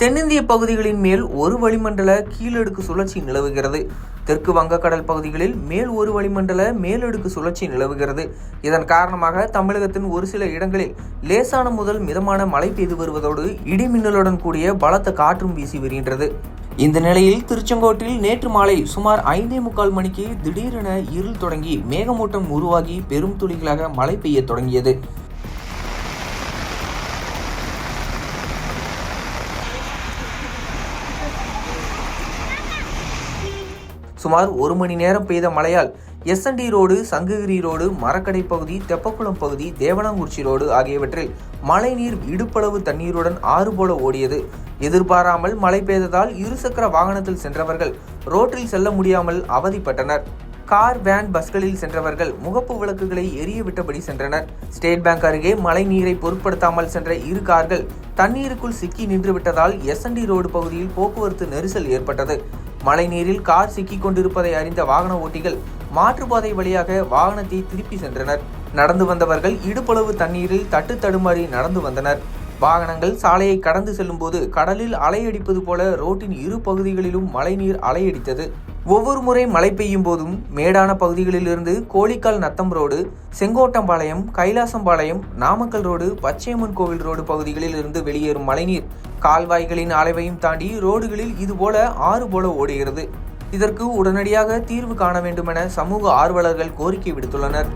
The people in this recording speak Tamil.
தென்னிந்திய பகுதிகளின் மேல் ஒரு வளிமண்டல கீழடுக்கு சுழற்சி நிலவுகிறது. தெற்கு வங்கக்கடல் பகுதிகளில் மேல் ஒரு வளிமண்டல மேலடுக்கு சுழற்சி நிலவுகிறது. இதன் காரணமாக தமிழகத்தின் ஒரு சில இடங்களில் லேசான முதல் மிதமான மழை பெய்து வருவதோடு இடிமின்னலுடன் கூடிய பலத்த காற்றும் வீசி வருகின்றது. இந்த நிலையில் திருச்செங்கோட்டில் நேற்று மாலை சுமார் ஐந்தே முக்கால் மணிக்கு திடீரென இருள் தொடங்கி மேகமூட்டம் உருவாகி பெரும் துளிகளாக மழை பெய்யத் தொடங்கியது. சுமார் ஒரு மணி நேரம் பெய்த மழையால் S N T road Sankagiri road Marakkadai பகுதி தெப்பக்குளம் பகுதி தேவனாங்குறிச்சி ரோடு ஆகியவற்றில் மழைநீர் இடுப்பளவு தண்ணீருடன் ஆறு போல ஓடியது. எதிர்பாராமல் மழை பெய்ததால் இருசக்கர வாகனத்தில் சென்றவர்கள் ரோட்டில் செல்ல முடியாமல் அவதிப்பட்டனர். கார் வேன் பஸ்களில் சென்றவர்கள் முகப்பு விளக்குகளை எரிய விட்டபடி சென்றனர். ஸ்டேட் பேங்க் அருகே மழை நீரை பொருட்படுத்தாமல் சென்ற இரு கார்கள் தண்ணீருக்குள் சிக்கி நின்று விட்டதால் எஸ்என்டி ரோடு பகுதியில் போக்குவரத்து நெரிசல் ஏற்பட்டது. மழைநீரில் கார் சிக்கிக் கொண்டிருப்பதை அறிந்த வாகன ஓட்டிகள் மாற்றுப்பாதை வழியாக வாகனத்தை திருப்பி சென்றனர். நடந்து வந்தவர்கள் இடுப்பளவு தண்ணீரில் தட்டு தடுமாறி நடந்து வந்தனர். வாகனங்கள் சாலையை கடந்து செல்லும்போது கடலில் அலையடிப்பது போல ரோட்டின் இரு பகுதிகளிலும் மழைநீர் அலையடித்தது. ஒவ்வொரு முறை மழை பெய்யும் போதும் மேடான பகுதிகளிலிருந்து கோழிக்கால் நத்தம் ரோடு செங்கோட்டம்பாளையம் கைலாசம்பாளையம் நாமக்கல் ரோடு பச்சையம்மன் கோவில் ரோடு பகுதிகளில் இருந்து வெளியேறும் மழைநீர். கால்வாய்களின் அளவையும் தாண்டி ரோடுகளில் இதுபோல ஆறு போல ஓடுகிறது. இதற்கு உடனடியாக தீர்வு காண வேண்டுமென சமூக ஆர்வலர்கள் கோரிக்கை விடுத்துள்ளனர்.